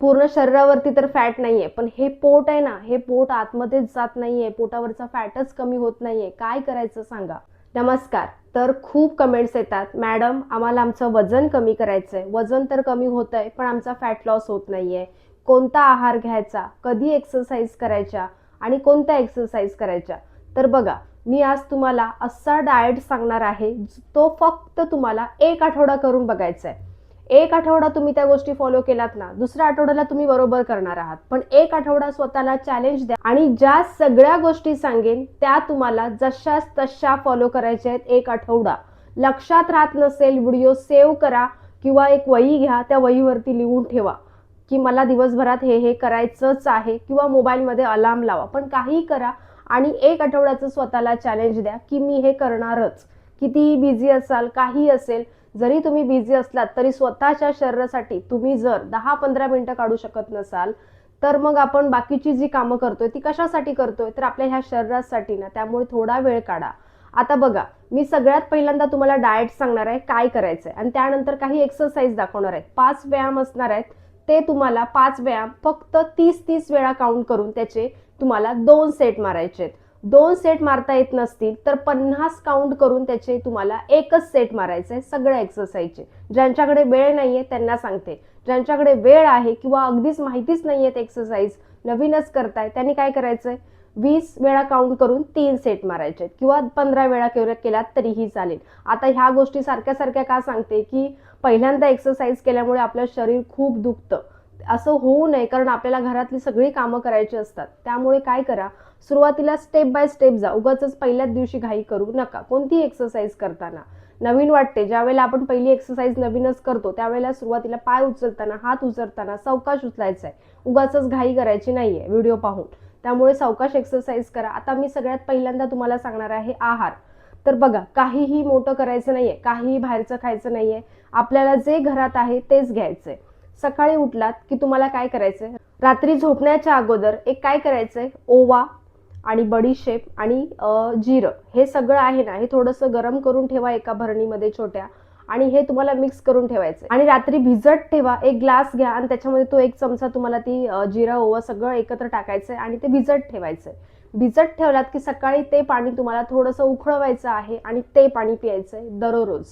पूर्ण शरीरावरती तर फॅट नाहीये. पण हे पोट आहे ना हे पोट आतमध्येच जात नाहीये. पोटावरचा फॅटच कमी होत नाहीये. काय करायचं सांगा? नमस्कार. तर खूप कमेंट्स येतात. मॅडम आम्हाला आमचं वजन कमी करायचंय. वजन तर कमी होत आहे पण आमचा फॅट लॉस होत नाहीये. कोणता आहार घ्यायचा? कधी एक्सरसाइज करायच्या? आणि कोणत्या एक्सरसाइज करायच्या? तर बघा मी आज तुम्हाला असा डाएट सांगणार आहे तो फक्त तुम्हाला एक आठवडा करून बघायचा आहे एक आठवडा तुम्ही त्या गोष्टी फॉलो केलात ना दुसऱ्या आठवड्याला तुम्ही बरोबर करणार आहात. पण एक आठवडा स्वतःला चॅलेंज द्या आणि ज्या सगळ्या गोष्टी सांगेन त्या तुम्हाला जशाच तशा फॉलो करायच्या आहेत एक आठवडा. लक्षात राहत नसेल व्हिडिओ सेव्ह करा किंवा एक वही घ्या त्या वहीवरती लिहून ठेवा की मला दिवसभरात हे हे करायचंच आहे किंवा मोबाईलमध्ये अलार्म लावा. पण काही करा आणि एक आठवड्याचं स्वतःला चॅलेंज द्या की मी हे करणारच. कितीही बिझी असाल काही असेल जरी तुम्ही बिझी असलात तरी स्वतःच्या शरीरासाठी तुम्ही जर दहा पंधरा मिनिटं काढू शकत नसाल तर मग आपण बाकीची जी कामं करतोय ती कशासाठी करतोय तर आपल्या ह्या शरीरासाठी ना त्यामुळे थोडा वेळ काढा. आता बघा मी सगळ्यात पहिल्यांदा तुम्हाला डाएट सांगणार आहे काय करायचंय. आणि त्यानंतर काही एक्सरसाइज दाखवणार आहेत पाच व्यायाम असणार आहेत. ते तुम्हाला पाच व्यायाम फक्त तीस तीस वेळा काउंट करून त्याचे तुम्हाला दोन सेट मारायचे आहेत. दोन सेट मारता येत नसतील तर पन्नास काउंट करून त्याचे तुम्हाला एकच सेट मारायचं आहे सगळ्या एक्सरसाइजचे ज्यांच्याकडे वेळ नाही आहे त्यांना सांगते. ज्यांच्याकडे वेळ आहे किंवा अगदीच माहितीच नाही आहेत एक्सरसाइज नवीनच करताय त्यांनी काय करायचं आहे वीस वेळा काउंट करून तीन सेट मारायचे आहेत किंवा पंधरा वेळा केवढ्या केलात तरीही चालेल. आता ह्या गोष्टी सारख्या सारख्या का सांगते की पहिल्यांदा एक्सरसाइज केल्यामुळे आपलं शरीर खूप दुखतं. असं होऊ नये कारण आपल्याला घरातली सगळी कामं करायची असतात. त्यामुळे काय करा सुरुवातीला स्टेप बाय स्टेप जा. उगाच पहिल्याच दिवशी घाई करू नका. कोणतीही एक्सरसाइज करताना? नवीन वाटते. ज्यावेळेला आपण पहिली एक्सरसाइज नवीनच करतो त्यावेळेला सुरुवातीला पाय उचलताना हात उचलताना सावकाश उचलायचा आहे उगाच घाई करायची नाहीये. व्हिडिओ पाहून. त्यामुळे सावकाश एक्सरसाइज करा. आता मी सगळ्यात पहिल्यांदा तुम्हाला सांगणार आहे आहार. तर बघा काहीही मोठं करायचं नाहीये. काहीही बाहेरचं खायचं नाहीये. आपल्याला जे घरात आहे तेच घ्यायचंय. सकाळी उठलात की तुम्हाला काय करायचंय? रात्री झोपण्याच्या अगोदर एक काय करायचंय? ओवा आणि बडीशेप आणि जिरं हे सगळं आहे ना हे थोडंसं गरम करून ठेवा एका भरणीमध्ये छोट्या आणि हे तुम्हाला मिक्स करून ठेवायचं आणि रात्री भिजत ठेवा एक ग्लास घ्या आणि त्याच्यामध्ये तो एक चमचा तुम्हाला ती जिरा ओवा सगळं एकत्र टाकायचं आहे आणि ते भिजत ठेवायचं आहे. भिजत ठेवलात की सकाळी ते पाणी तुम्हाला थोडंसं उखळवायचं आहे आणि ते पाणी प्यायचं आहे दररोज.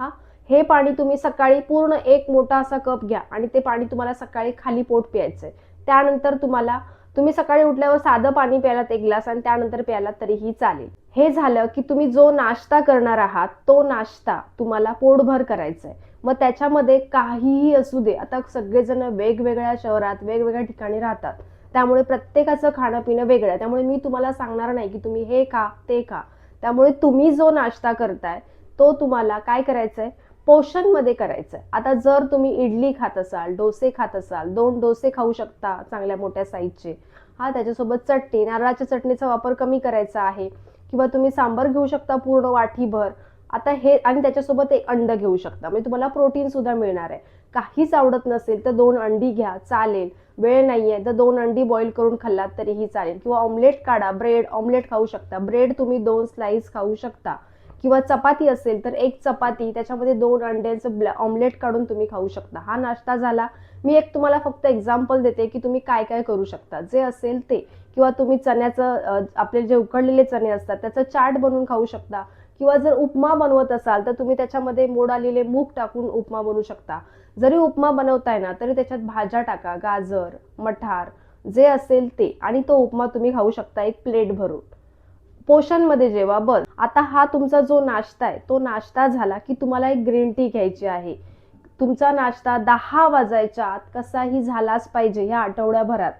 हा? हे पाणी तुम्ही सकाळी पूर्ण एक मोठा असा कप घ्या आणि ते पाणी तुम्हाला सकाळी खाली पोट प्यायचंय त्यानंतर तुम्हाला तुम्ही सकाळी उठल्यावर साधं पाणी प्यायलात एक ग्लास आणि त्यानंतर प्यायलात तरीही चालेल. हे झालं की तुम्ही जो नाश्ता करणार आहात तो नाश्ता तुम्हाला पोटभर करायचा आहे मग त्याच्यामध्ये काहीही असू दे. आता सगळेजण वेगवेगळ्या शहरात वेगवेगळ्या ठिकाणी राहतात. त्यामुळे प्रत्येकाचं खाणं पिणं वेगळं आहे. त्यामुळे मी तुम्हाला सांगणार नाही की तुम्ही हे खा ते खा. त्यामुळे तुम्ही जो नाश्ता करताय तो तुम्हाला काय करायचा आहे पोषणमध्ये करायचं आहे आता जर तुम्ही इडली खात असाल डोसे खात असाल दोन डोसे खाऊ शकता चांगल्या मोठ्या साईजचे. हा त्याच्यासोबत चटणी नारळाच्या चटणीचा वापर कमी करायचा आहे. किंवा तुम्ही सांबर घेऊ शकता पूर्ण वाटीभर. आता हे आणि त्याच्यासोबत एक अंड घेऊ शकता. म्हणजे तुम्हाला प्रोटीन सुद्धा मिळणार आहे. काहीच आवडत नसेल तर दोन अंडी घ्या चालेल. वेळ नाही आहे तर दोन अंडी बॉईल करून खाल्लात तरीही चालेल. किंवा ऑमलेट काढा ब्रेड ऑमलेट खाऊ शकता. ब्रेड तुम्ही दोन स्लाईस खाऊ शकता. किंवा चपाती असेल तर एक चपाती त्याच्यामध्ये दोन अंड्यांचं ब्लॅ ऑमलेट काढून तुम्ही खाऊ शकता. हा नाश्ता झाला. मी एक तुम्हाला फक्त एक्झाम्पल देते की तुम्ही काय काय करू शकता. जे असेल ते. किंवा तुम्ही चण्याचं आपले जे उकडलेले चणे असतात त्याचं चाट बनवून खाऊ शकता. किंवा जर उपमा बनवत असाल तर तुम्ही त्याच्यामध्ये मोड आलेले मूग टाकून उपमा बनवू शकता. जरी उपमा बनवताय ना तरी त्याच्यात भाज्या टाका गाजर मठार जे असेल ते. आणि तो उपमा तुम्ही खाऊ शकता एक प्लेट भरून. पोषणमध्ये जेवा बस आता हा तुमचा जो नाश्ता आहे तो नाश्ता झाला की तुम्हाला एक ग्रीन टी घ्यायची आहे. तुमचा नाश्ता दहा वाजायच्या आत कसाही झालाच पाहिजे ह्या आठवड्याभरात.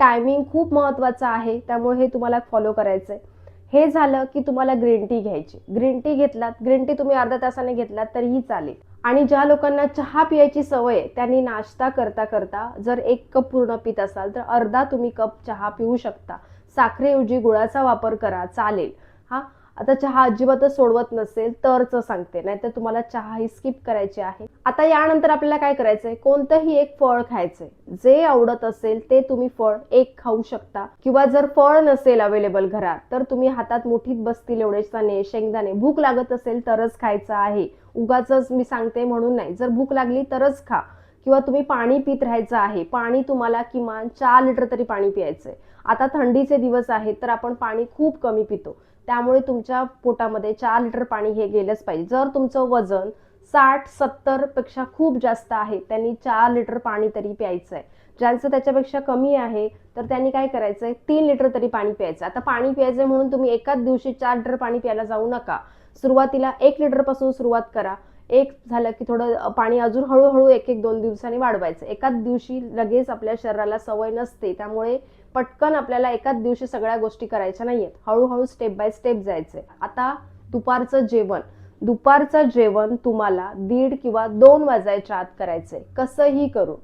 टायमिंग खूप महत्त्वाचा आहे त्यामुळे हे तुम्हाला फॉलो करायचं आहे हे झालं की तुम्हाला ग्रीन टी घ्यायची. ग्रीन टी घेतलात ग्रीन टी तुम्ही अर्ध्या तासाने घेतलात तरीही चालेल. आणि ज्या लोकांना चहा पियाची सवय आहे त्यांनी नाश्ता करता करता जर एक कप पूर्ण पित असाल तर अर्धा तुम्ही कप चहा पिऊ शकता. साखरेऐवजी गुळाचा वापर करा चालेल. हा? आता चहा अजिबातच सोडवत नसेल तरच सांगते. नाहीतर तुम्हाला चहा ही स्किप करायची आहे. आता यानंतर आपल्याला काय करायचंय? कोणतंही एक फळ खायचंय. जे आवडत असेल ते तुम्ही फळ एक खाऊ शकता. किंवा जर फळ नसेल अवेलेबल घरात तर तुम्ही हातात मुठीत बसतील एवढे चणे शेंगदाणे. भूक लागत असेल तरच खायचं आहे. उगाच मी सांगते म्हणून नाही. जर भूक लागली तरच खा. किंवा तुम्ही पाणी पित राहायचं आहे. पाणी तुम्हाला किमान चार लिटर तरी पाणी प्यायचंय. आता थंडीचे दिवस आहेत तर आपण पाणी खूप कमी पितो. त्यामुळे तुमच्या पोटामध्ये चार लिटर पाणी हे गेलंच पाहिजे. जर तुमचं वजन साठ सत्तरपेक्षा खूप जास्त आहे त्यांनी चार लिटर पाणी तरी प्यायचं आहे ज्यांचं त्याच्यापेक्षा कमी आहे तर त्यांनी काय करायचंय? तीन लिटर तरी पाणी प्यायचं आता पाणी प्यायचं म्हणून तुम्ही एकाच दिवशी चार लिटर पाणी प्यायला जाऊ नका. सुरुवातीला एक लिटरपासून सुरुवात करा. एक झालं की थोडं पाणी अजून हळूहळू एक एक दोन दिवसांनी वाढवायचं. एकाच दिवशी लगेच आपल्या शरीराला सवय नसते त्यामुळे पटकन आपल्याला एकाच दिवशी सगळ्या गोष्टी करायच्या नाहीयेत. हळूहळू स्टेप बाय स्टेप जायचंय. आता दुपारचं जेवण. दुपारचं जेवण तुम्हाला दीड किंवा दोन वाजायच्या आत करायचंय. कसंही करून.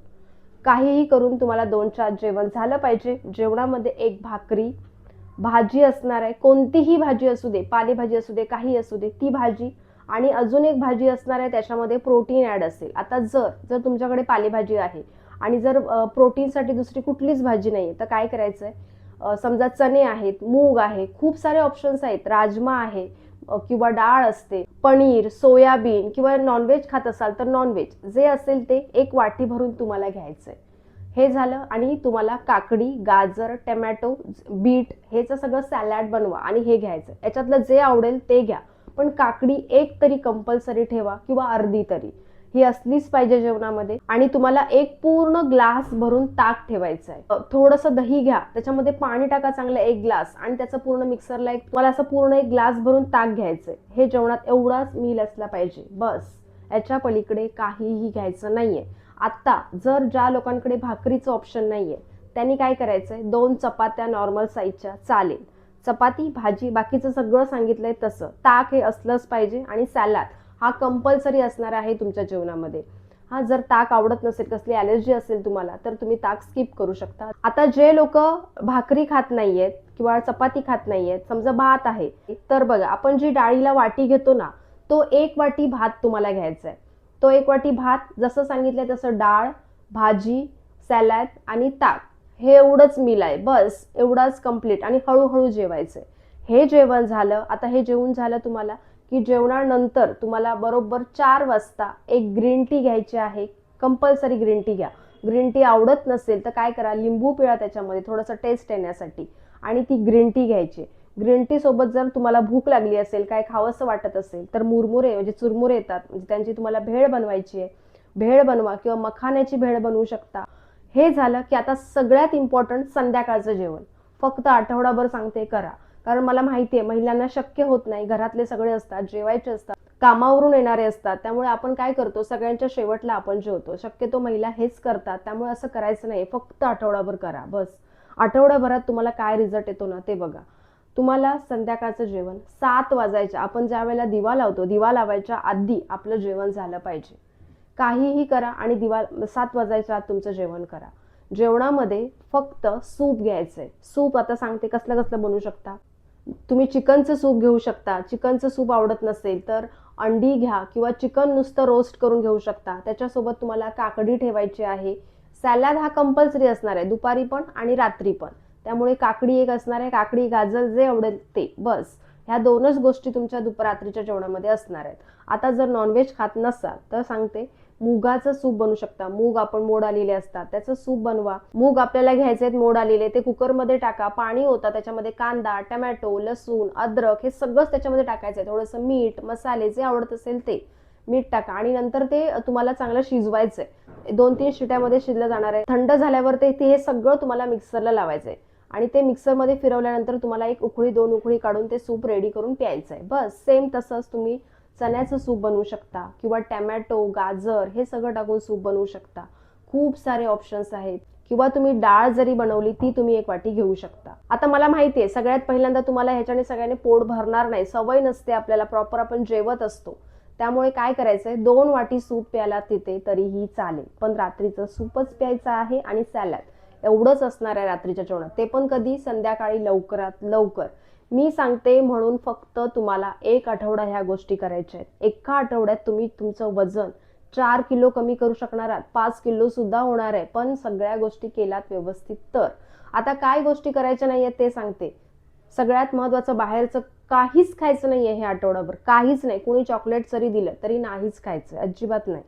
काहीही करून तुम्हाला दोनच्या आत जेवण झालं पाहिजे. जेवणामध्ये एक भाकरी भाजी असणार आहे. कोणतीही भाजी असू दे पालेभाजी असू दे काही असू दे ती भाजी आणि अजून एक भाजी असणार आहे त्याच्यामध्ये प्रोटीन ॲड असेल. आता जर जर तुमच्याकडे पालेभाजी आहे आणि जर प्रोटीनसाठी दुसरी कुठलीच भाजी नाही आहे तर काय करायचं आहे समजा चणे आहेत मूग आहे खूप सारे ऑप्शन्स आहेत. राजमा आहे किंवा डाळ असते पनीर सोयाबीन किंवा नॉनव्हेज खात असाल तर नॉनव्हेज जे असेल ते एक वाटी भरून तुम्हाला घ्यायचं आहे हे झालं आणि तुम्हाला काकडी गाजर टमॅटो बीट हेचं सगळं सॅलॅड बनवा आणि हे घ्यायचं याच्यातलं जे आवडेल ते घ्या. पण काकडी एक तरी कंपल्सरी ठेवा किंवा अर्धी तरी. ही असलीच पाहिजे जेवणामध्ये. आणि तुम्हाला एक पूर्ण ग्लास भरून ताक ठेवायचं आहे. थोडस थोडंसं दही घ्या. त्याच्यामध्ये पाणी टाका चांगलं एक ग्लास. आणि त्याचं पूर्ण मिक्सरला एक तुम्हाला असं पूर्ण एक ग्लास भरून ताक घ्यायचंय हे जेवणात एवढाच मील असला पाहिजे. बस. याच्या पलीकडे काहीही घ्यायचं नाहीये. आत्ता जर ज्या लोकांकडे भाकरीचं ऑप्शन नाहीये त्यांनी काय करायचंय? दोन चपात्या नॉर्मल साईजच्या चालेल. चपाती भाजी बाकीचं सगळं सांगितलंय तसं. ताक हे असलंच पाहिजे आणि सॅलाड हा कंपल्सरी असणार आहे तुमच्या जेवणामध्ये. हा जर ताक आवडत नसेल कसली ॲलर्जी असेल तुम्हाला तर तुम्ही ताक स्किप करू शकता. आता जे लोक भाकरी खात नाहीयेत किंवा चपाती खात नाहीयेत समजा भात आहे तर बघा आपण जी डाळीला वाटी घेतो ना तो एक वाटी भात तुम्हाला घ्यायचा आहे. तो एक वाटी भात जसं सांगितलंय तसं डाळ भाजी सॅलॅड आणि ताक. हे एवढंच मिल आहे. बस एवढाच कंप्लीट आणि हळूहळू जेवायचं हे जेवण झालं आता हे जेवण झालं तुम्हाला की जेवणानंतर तुम्हाला बरोबर चार वाजता एक ग्रीन टी घ्यायची आहे. कंपल्सरी ग्रीन टी घ्या. ग्रीन टी आवडत नसेल तर काय करा लिंबू पिळा त्याच्यामध्ये थोडंसं टेस्ट येण्यासाठी. आणि ती ग्रीन टी घ्यायची. ग्रीन टी सोबत जर तुम्हाला भूक लागली असेल काय खावंसं वाटत असेल तर मुरमुरे म्हणजे चुरमुरे येतात. म्हणजे त्यांची तुम्हाला भेळ बनवायची आहे. भेळ बनवा किंवा मखाण्याची भेळ बनवू शकता. हे झालं की आता सगळ्यात इम्पॉर्टंट संध्याकाळचं जेवण. फक्त आठवडाभर सांगते करा. कारण मला माहिती आहे महिलांना शक्य होत नाही. घरातले सगळे असतात जेवायचे असतात कामावरून येणारे असतात. त्यामुळे आपण काय करतो सगळ्यांच्या शेवटला आपण जेवतो. शक्यतो महिला हेच करतात. त्यामुळे असं करायचं नाही फक्त आठवडाभर करा. बस. आठवडाभरात तुम्हाला काय रिझल्ट येतो ना ते बघा. तुम्हाला संध्याकाळचं जेवण सात वाजायच्या आपण ज्या वेळेला दिवा लावतो दिवा लावायच्या आधी आपलं जेवण झालं पाहिजे. काहीही करा आणि दिवा सात वाजायच्या आत तुमचं जेवण करा. जेवणामध्ये फक्त सूप घ्यायचं आहे सूप आता सांगते कसलं कसलं बनवू शकता. तुम्ही चिकनचं सूप घेऊ शकता. चिकनचं सूप आवडत नसेल तर अंडी घ्या किंवा चिकन नुसतं रोस्ट करून घेऊ शकता. त्याच्यासोबत तुम्हाला काकडी ठेवायची आहे. सॅलॅड हा कंपल्सरी असणार आहे. दुपारी पण आणि रात्री पण. त्यामुळे काकडी एक असणार आहे. काकडी गाजर जे आवडेल ते. बस. ह्या दोनच गोष्टी तुमच्या दुपारात्रीच्या जेवणामध्ये असणार आहेत. आता जर नॉनव्हेज खात नसाल तर सांगते मुगाचं सूप बनवू शकता. मूग आपण मोड आलेले असतात. त्याचं सूप बनवा. मूग आपल्याला घ्यायचे आहेत मोड आलेले. ते कुकरमध्ये टाका. पाणी होता त्याच्यामध्ये कांदा टमॅटो लसूण अद्रक हे सगळंच त्याच्यामध्ये टाकायचं आहे. थोडंसं मीठ मसाले जे आवडत असेल ते मीठ टाका. आणि नंतर ते तुम्हाला चांगलं शिजवायचं आहे. दोन तीन शिट्यामध्ये शिजलं जाणार आहे. थंड झाल्यावर ते ते हे सगळं तुम्हाला मिक्सरला लावायचं आहे. आणि ते मिक्सरमध्ये फिरवल्यानंतर तुम्हाला एक उकळी दोन उकळी काढून ते सूप रेडी करून प्यायचं आहे. बस सेम तसंच तुम्ही चण्याचं सूप बनवू शकता किंवा टॅमॅटो गाजर हे सगळं टाकून सूप बनवू शकता. खूप सारे ऑप्शन्स आहेत. किंवा तुम्ही डाळ जरी बनवली ती तुम्ही एक वाटी घेऊ शकता. आता मला माहिती आहे सगळ्यात पहिल्यांदा तुम्हाला ह्याच्याने सगळ्याने पोट भरणार नाही. सवय नसते आपल्याला प्रॉपर आपण जेवत असतो. त्यामुळे काय करायचंय दोन वाटी सूप प्यायला तिथे तरीही चालेल. पण रात्रीचं सूपच प्यायचं आहे आणि सॅलॅड. एवढंच असणार आहे रात्रीच्या जेवणात. ते पण कधी? संध्याकाळी लवकरात लवकर. मी सांगते म्हणून फक्त तुम्हाला एक आठवडा ह्या गोष्टी करायच्या आहेत. एका आठवड्यात तुम्ही तुमचं वजन चार किलो कमी करू शकणार आहात. पाच किलो सुद्धा होणार आहे. पण सगळ्या गोष्टी केल्यात व्यवस्थित तर. आता काय गोष्टी करायच्या नाहीयेत ते सांगते. सगळ्यात महत्वाचं बाहेरचं काहीच खायचं नाहीये हे आठवडाभर. काहीच नाही. कोणी चॉकलेट जरी दिलं तरी नाहीच खायचं. अजिबात नाही.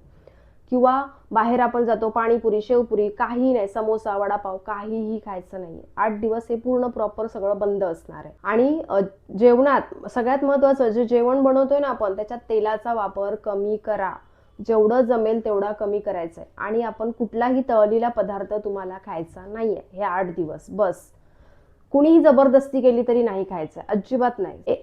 किंवा बाहेर आपण जातो पाणीपुरी शेवपुरी काही नाही समोसा वडापाव काहीही खायचं नाहीये. आठ दिवस हे पूर्ण प्रॉपर सगळं बंद असणार आहे. आणि जेवणात सगळ्यात महत्वाचं जे जेवण बनवतोय ना आपण त्याच्यात तेलाचा वापर कमी करा. जेवढं जमेल तेवढा कमी करायचा आहे आणि आपण कुठलाही तळलेला पदार्थ तुम्हाला खायचा नाहीये हे आठ दिवस. बस. कुणीही जबरदस्ती केली तरी नाही खायचं अजिबात नाही.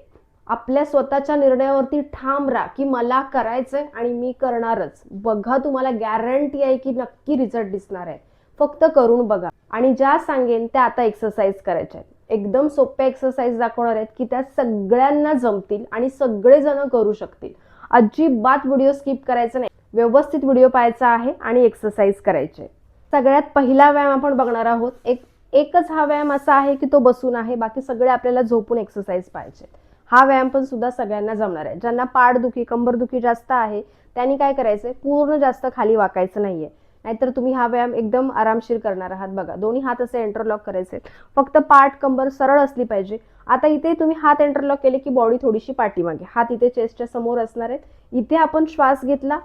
आपल्या स्वतःच्या निर्णयावरती ठाम राहा की मला करायचंय आणि मी करणारच. बघा तुम्हाला गॅरंटी आहे की नक्की रिझल्ट दिसणार आहे. फक्त करून बघा. आणि ज्या सांगेन त्या आता एक्सरसाइज करायच्या आहेत. एकदम सोप्या एक्सरसाइज दाखवणार आहेत की त्या सगळ्यांना जमतील आणि सगळेजण करू शकतील. अजिबात व्हिडिओ स्किप करायचा नाही. व्यवस्थित व्हिडिओ पाहायचा आहे आणि एक्सरसाइज करायचे. सगळ्यात पहिला व्यायाम आपण बघणार आहोत. एक एकच हा व्यायाम असा आहे की तो बसून आहे. बाकी सगळे आपल्याला झोपून एक्सरसाइज पाहिजे हा व्यायाम पण सुद्धा सगळ्यांना जमणार आहे. ज्यांना पाठदुखी कंबरदुखी जास्त आहे त्यांनी काय करायचंय? पूर्ण जास्त खाली वाकायचं नाहीये. नाहीतर तुम्ही हा व्यायाम एकदम आरामशीर करणार आहात बघा. दोन्ही हात असे इंटरलॉक करायचे. फक्त पाठ कंबर सरळ असली पाहिजे. आता इथे तुम्ही हात इंटरलॉक केले की बॉडी थोडीशी पाठीमागे. हात इथे चेस्टच्या समोर असणार आहेत. इथे आपण श्वास घेतला.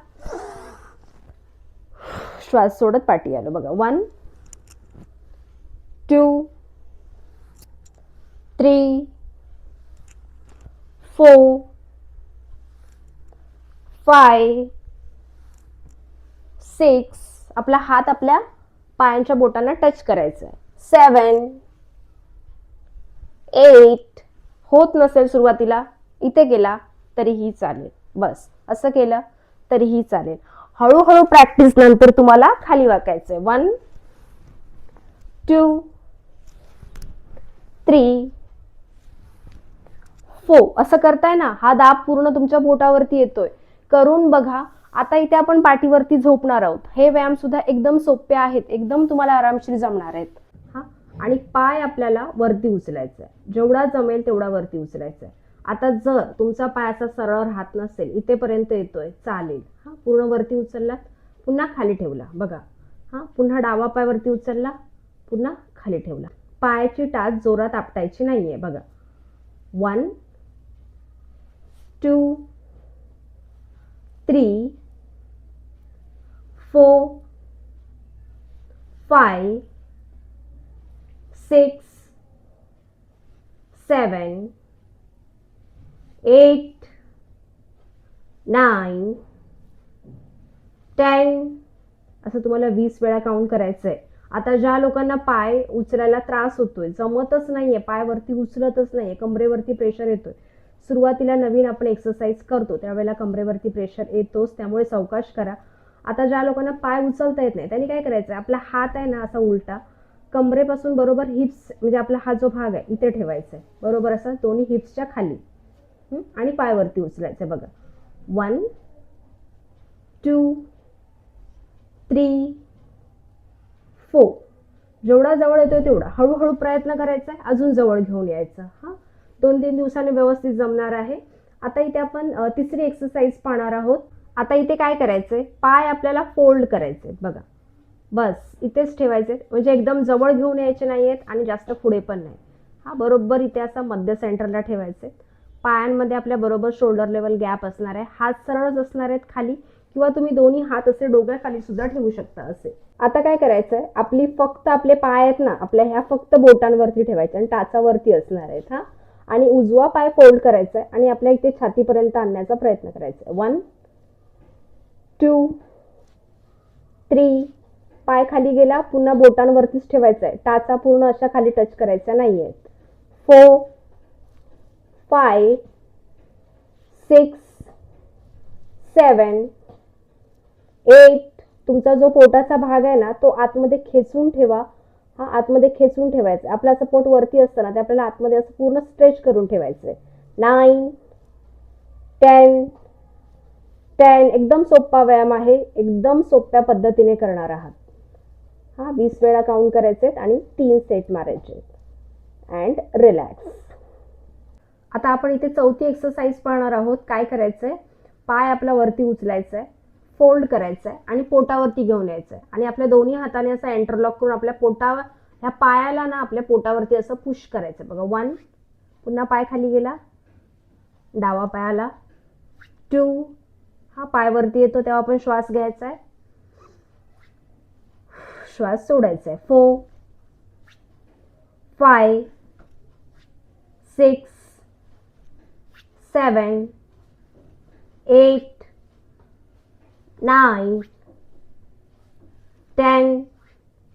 श्वास सोडत पाठी आलो बघा. One two three four five six आपला हात आपल्या पायांच्या बोटांना टच करायचा आहे सेवन एट होत नसेल सुरुवातीला इथे गेला तरीही चालेल. बस असं केलं तरीही चालेल. हळूहळू प्रॅक्टिस नंतर तुम्हाला खाली वाकायचंय. वन टू थ्री फो असं करताय ना हा दाब पूर्ण तुमच्या बोटावरती येतोय. करून बघा आता इथे आपण पाठीवरती झोपणार आहोत. हे व्यायाम सुद्धा एकदम सोपे आहेत एकदम तुम्हाला आरामशीर जमणार आहेत. हा आणि पाय आपल्याला वरती उचलायचा आहे. जेवढा जमेल तेवढा वरती उचलायचा आहे. आता जर तुमचा पाय असा सरळ राहत नसेल इथेपर्यंत येतोय चालेल. हा पूर्ण वरती उचललात पुन्हा खाली ठेवला. बघा हा पुन्हा डावा पाय वरती उचलला पुन्हा खाली ठेवला. पायाची टाच जोरात आपटायची नाहीये बघा. One two three four five six seven eight nine ten. असं तुम्हाला वीस वेळा काउंट करायचं आहे आता ज्या लोकांना पाय उचलायला त्रास होतोय जमतच नाहीये पाय वरती उचलतच नाहीये कमरेवरती प्रेशर येतोय सुरुवातीला नवीन आपण एक्सरसाइज करतो त्यावेळेला कमरेवरती प्रेशर येतोच त्यामुळे सावकाश करा. आता ज्या लोकांना पाय उचलता येत नाही त्यांनी काय करायचं? आपला हात आहे ना असा उलटा कमरेपासून बरोबर हिप्स म्हणजे आपला हा जो भाग आहे इथे ठेवायचा आहे बरोबर असा दोन्ही हिप्सच्या खाली. आणि पायवरती उचलायचं बघा. वन टू थ्री फोर जेवढा जवळ येतोय तेवढा. हळूहळू प्रयत्न करायचा आहे अजून जवळ घेऊन यायचं. हां? दोन तीन दिवसांनी व्यवस्थित जमणार आहे. आता इथे आपण तिसरी एक्सरसाइज पाहणार आहोत. आता इथे काय करायचंय? पाय आपल्याला फोल्ड करायचे बघा. बस इथेच ठेवायचे म्हणजे एकदम जवळ घेऊन यायचे नाहीयेत आणि जास्त पुढे पण नाही. हा बरोबर इथे असा मध्य सेंटरला ठेवायचे पायांमध्ये आपल्या बरोबर शोल्डर लेवल गॅप असणार आहे. हात सरळच असणार आहेत खाली किंवा तुम्ही दोन्ही हात असे डोक्याखाली सुद्धा ठेवू शकता असे. आता काय करायचंय? आपली फक्त आपले पाय आहेत ना आपल्या ह्या फक्त बोटांवरती ठेवायचे आणि टाचावरती असणार आहेत हा. आणि उजवा पाय फोल्ड करायचा आहे आणि आपल्या इथे छातीपर्यंत आणण्याचा प्रयत्न करायचा आहे वन टू थ्री पाय खाली गेला पुन्हा बोटांवरतीच ठेवायचा आहे टाचा पूर्ण अशा खाली टच करायचा नाही आहेत four five six seven eight तुमचा जो पोटाचा भाग आहे ना तो आतमध्ये खेचून ठेवा. हा आतमध्ये खेचून ठेवायचा. आपला असं पोट वरती असताना ते आपल्याला आतमध्ये असं पूर्ण स्ट्रेच करून ठेवायचं आहे नाईन टेन टेन एकदम सोपा व्यायाम आहे. एकदम सोप्या पद्धतीने करणार आहात. हा वीस वेळा काउंट करायचे आहेत आणि तीन सेट मारायचे अँड रिलॅक्स आता आपण इथे चौथी एक्सरसाइज पाहणार आहोत. काय करायचंय? पाय आपला वरती उचलायचा आहे फोल्ड करायचं आहे आणि पोटावरती घेऊन यायचं आहे आणि आपल्या दोन्ही हाताने असं एंटरलॉक करून आपल्या पोटावर ह्या पायाला ना आपल्या पोटावरती असं पुश करायचं बघा वन पुन्हा पाय खाली गेला. डावा पायाला टू हा पायवरती येतो तेव्हा आपण श्वास घ्यायचा आहे श्वास सोडायचा आहे four five six seven eight nine ten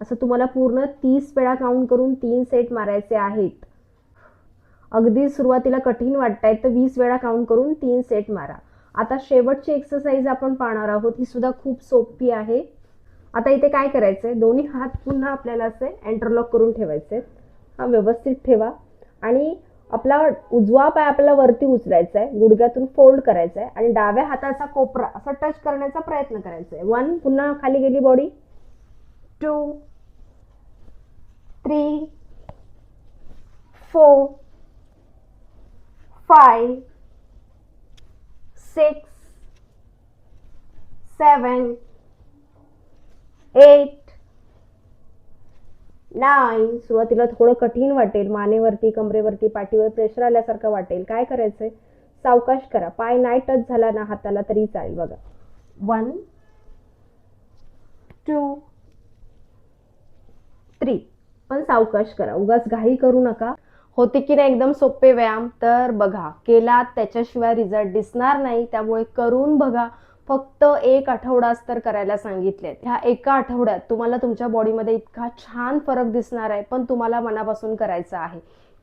असं तुम्हाला पूर्ण तीस वेळा काउंट करून तीन सेट मारायचे आहेत. अगदी सुरुवातीला कठीण वाटत तर वीस वेळा काउंट करून तीन सेट मारा. आता शेवटची एक्सरसाइज आपण पाहणार आहोत ही सुद्धा खूप सोपी आहे. आता इथे काय करायचं आहे दोन्ही हात पुन्हा आपल्याला असे एंटरलॉक करून ठेवायचे हा व्यवस्थित ठेवा. आणि आपला उजवा पाय आपल्याला वरती उचलायचा आहे गुडघ्यातून फोल्ड करायचा आहे आणि डाव्या हाताचा कोपरा असा टच करण्याचा प्रयत्न करायचा आहे वन पुन्हा खाली गेली body two three four five six seven eight नाही सुरुवातीला थोडं कठीण वाटेल मानेवरती कमरेवरती पाठीवर प्रेशर आल्यासारखं वाटेल. काय करायचंय? सावकाश करा. पाय नाही टच झाला ना हाताला तरी चालेल बघा. वन टू थ्री पण सावकाश करा. उगाच घाई करू नका. होते की नाही एकदम सोपे व्यायाम? तर बघा केलात त्याच्याशिवाय रिझल्ट दिसणार नाही. त्यामुळे करून बघा. फक्त एक आठवडाच तर करायला सांगितलेत. ह्या एका आठवड्यात तुम्हाला तुमच्या बॉडीमध्ये इतका छान फरक दिसणार आहे पण तुम्हाला मनापासून करायचा आहे.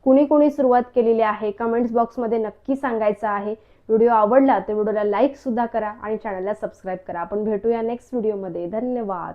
कुणी कुणी सुरुवात केलेली आहे कमेंट्स बॉक्समध्ये नक्की सांगायचं आहे. व्हिडिओ आवडला तर व्हिडिओला लाईक सुद्धा करा आणि चॅनलला सबस्क्राईब करा. आपण भेटूया नेक्स्ट व्हिडिओमध्ये. धन्यवाद.